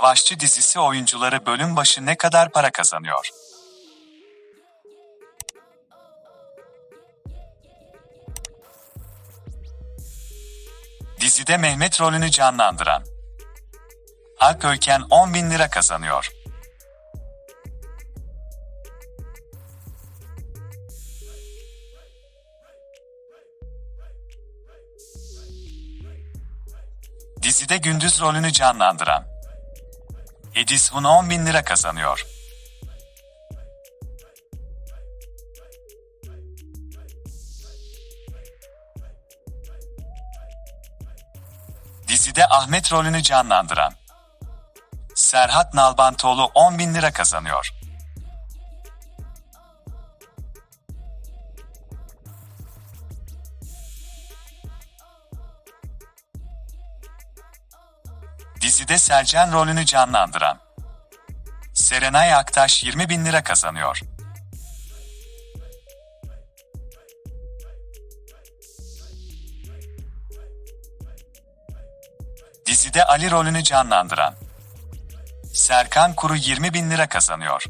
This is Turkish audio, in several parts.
Savaşçı dizisi oyuncuları bölüm başı ne kadar para kazanıyor? Dizide Mehmet rolünü canlandıran Alp Öken 10 bin lira kazanıyor. Dizide Gündüz rolünü canlandıran Edison 10 bin lira kazanıyor. Dizide Ahmet rolünü canlandıran Serhat Nalbantoğlu 10 bin lira kazanıyor. Dizide Selcan rolünü canlandıran Serenay Aktaş 20 bin lira kazanıyor. Dizide Ali rolünü canlandıran Serkan Kuru 20 bin lira kazanıyor.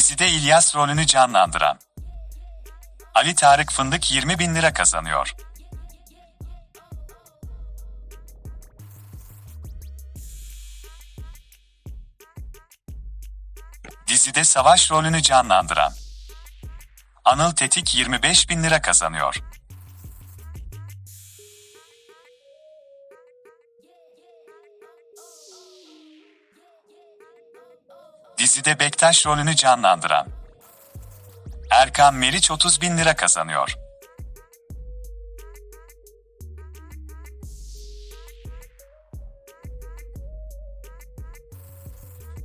Dizide İlyas rolünü canlandıran Ali Tarık Fındık 20 bin lira kazanıyor. Dizide Savaş rolünü canlandıran Anıl Tetik 25 bin lira kazanıyor. Dizide Bektaş rolünü canlandıran Erkan Meriç 30 bin lira kazanıyor.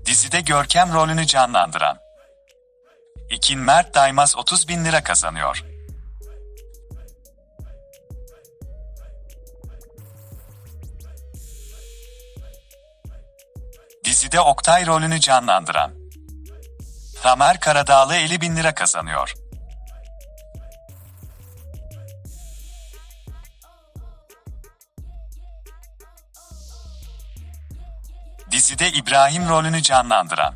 Dizide Görkem rolünü canlandıran İkin Mert Daymaz 30 bin lira kazanıyor. Dizide Oktay rolünü canlandıran Tamer Karadağlı 50 bin lira kazanıyor. Dizide İbrahim rolünü canlandıran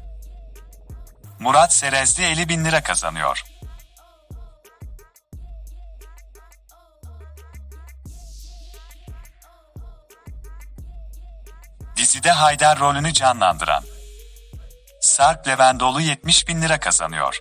Murat Serezli 50 bin lira kazanıyor. Dizide Haydar rolünü canlandıran Sarp Levendoğlu 70 bin lira kazanıyor.